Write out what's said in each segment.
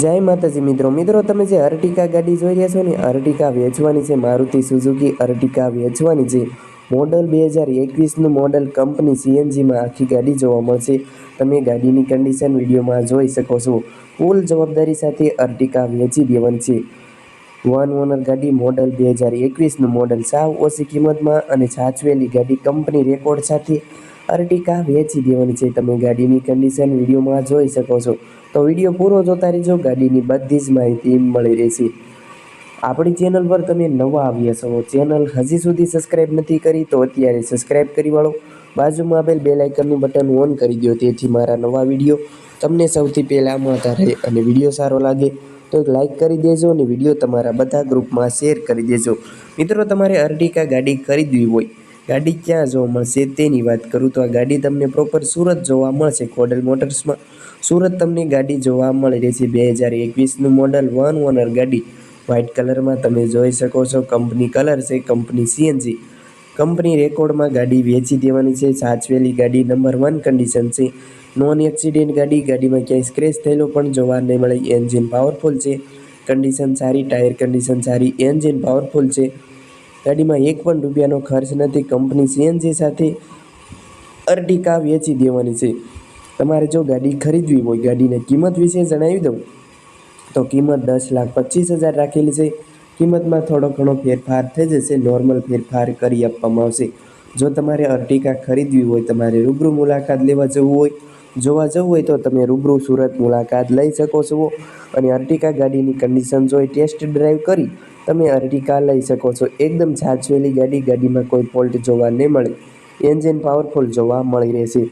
જય માતાજી મિત્રો મિત્રો, તમે જે અર્ટિકા ગાડી જોઈ રહ્યા છો ને, અર્ટિકા વેચવાની છે, મારુતિ સુઝુકી અર્ટિકા વેચવાની છે. મોડલ બે હજાર એકવીસનું મોડલ કંપની સીએનજીમાં આખી ગાડી જોવા મળશે. તમે ગાડીની કન્ડિશન વિડીયોમાં જોઈ શકો છો. ફૂલ જવાબદારી સાથે અર્ટિકા વેચી દેવાની છે. વન ઓનર ગાડી મોડલ બે હજાર એકવીસનું મોડલ સાવ ઓછી કિંમતમાં અને સાચવેલી ગાડી કંપની રેકોર્ડ સાથે અર્ટિકા વેચી દેવાની છે. તમે ગાડીની કન્ડિશન વિડીયોમાં જોઈ શકો છો. તો વીડિયો પૂરો જોતા રહેજો. ગાડીની બધી જ માહિતી મળી રહેશે. આપણી ચેનલ પર તમે નવા આવ્યા છો. ચેનલ હજી સુધી સબસ્ક્રાઈબ નથી કરી તો અત્યારે સબસ્ક્રાઈબ કરી વાળો. બાજુમાં આપેલ બે લાઇકનનું બટન ઓન કરી દો તેથી મારા નવા વીડિયો તમને સૌથી પહેલાં મળતા રહે અને વીડિયો સારો લાગે તો એક લાઇક કરી દેજો અને વીડિયો તમારા બધા ગ્રુપમાં શેર કરી દેજો. મિત્રો, તમારે અર્ટિકા ગાડી ખરીદવી હોય ગાડી ક્યાં જોવા મળશે તેની વાત કરું તો આ ગાડી તમને પ્રોપર સુરત જોવા મળશે કોડલ મોટર્સમાં. સુરત તમને ગાડી જોવા મળી રહેશે બે હજાર એકવીસનું મોડલ વન ઓનર ગાડી. વ્હાઇટ કલરમાં તમે જોઈ શકો છો કંપની કલર છે કંપની સીએનજી કંપની રેકોર્ડમાં ગાડી વેચી દેવાની છે, સાચવેલી ગાડી નંબર વન કન્ડિશન છે. નોન એક્સિડેન્ટ ગાડી, ગાડીમાં ક્યાંય સ્ક્રેચ થયેલો પણ જોવા નહીં મળે એન્જિન પાવરફુલ છે. કન્ડિશન સારી ટાયર કન્ડિશન સારી એન્જિન પાવરફુલ છે. ગાડીમાં એક પણ રૂપિયાનો ખર્ચ નથી. કંપની સીએનજી સાથે અર્ટિકા વેચી દેવાની છે? તમારે જો ગાડી ખરીદવી હોય, ગાડીની કિંમત વિશે જણાવી દઉં. તો કિંમત દસ લાખ પચીસ હજાર રાખેલી છે. કિંમતમાં થોડો ઘણો ફેરફાર થઈ જશે. નોર્મલ ફેરફાર કરી આપવામાં આવશે. જો તમારે અર્ટિકા ખરીદવી હોય, તમારે રૂબરૂ મુલાકાત લેવા જવું હોય, જોવા જવું હોય, તો તમે રૂબરૂ સુરત મુલાકાત લઈ શકો છો. અને અર્ટિકા ગાડીની કન્ડિશન જોઈ ટેસ્ટ ડ્રાઈવ કરી તમે અર્ટિકા લઈ શકો છો. એકદમ સાચવેલી ગાડી, ગાડીમાં કોઈ ફોલ્ટ જોવા નહીં મળે. એન્જિન પાવરફુલ જોવા મળી રહેશે.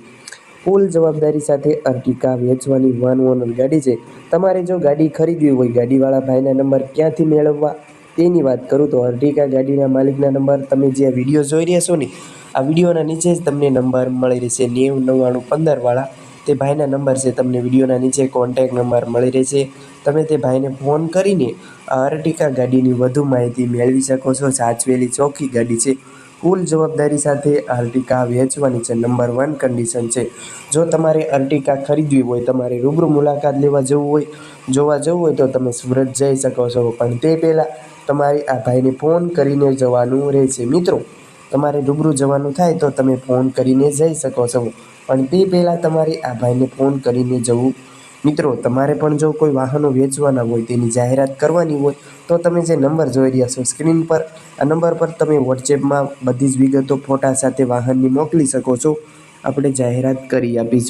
ફૂલ જવાબદારી સાથે અર્ટિકા વેચવાની વન ઓનર ગાડી છે. તમારે જો ગાડી ખરીદવી હોય, ગાડીવાળા ભાઈના નંબર ક્યાંથી મેળવવા? તેની વાત કરું તો અર્ટિકા ગાડીના માલિકના નંબર તમે જે વીડિયો જોઈ રહ્યા છો ને, આ વિડીયોના નીચે જ તમને નંબર મળી રહેશે. નેવું, નવ્વાણું, પંદરવાળા તે ભાઈના નંબર છે. તમને વિડીયોના નીચે કોન્ટેક નંબર મળી રહેશે. તમે તે ભાઈને ફોન કરીને અર્ટિકા ગાડીની વધુ માહિતી મેળવી શકો છો. સાચવેલી ચોખ્ખી ગાડી છે. ફૂલ જવાબદારી સાથે અર્ટિકા વેચવાની છે. નંબર વન કન્ડિશન છે. જો તમારે અર્ટિકા ખરીદવી હોય, તમારે રૂબરૂ મુલાકાત લેવા જવું હોય, જોવા જવું હોય તો તમે સુરત જઈ શકો છો. પણ તે પહેલાં તમારે આ ભાઈને ફોન કરીને જવાનું રહેશે. મિત્રો, તમારે રૂબરૂ જવાનું થાય તો તમે ફોન કરીને જઈ શકો છો. પણ તે પહેલાં તમારે આ ભાઈને ફોન કરીને જવું મિત્રો, તમારે પણ જો કોઈ વાહનો વેચવાના હોય, તેની જાહેરાત કરવાની હોય, તો તમે જે નંબર જોઈ રહ્યા છો સ્ક્રીન પર, આ નંબર પર તમે વોટ્સએપમાં બધી જ વિગતો ફોટા સાથે વાહનની મોકલી શકો છો. આપણે જાહેરાત કરી આપીશું.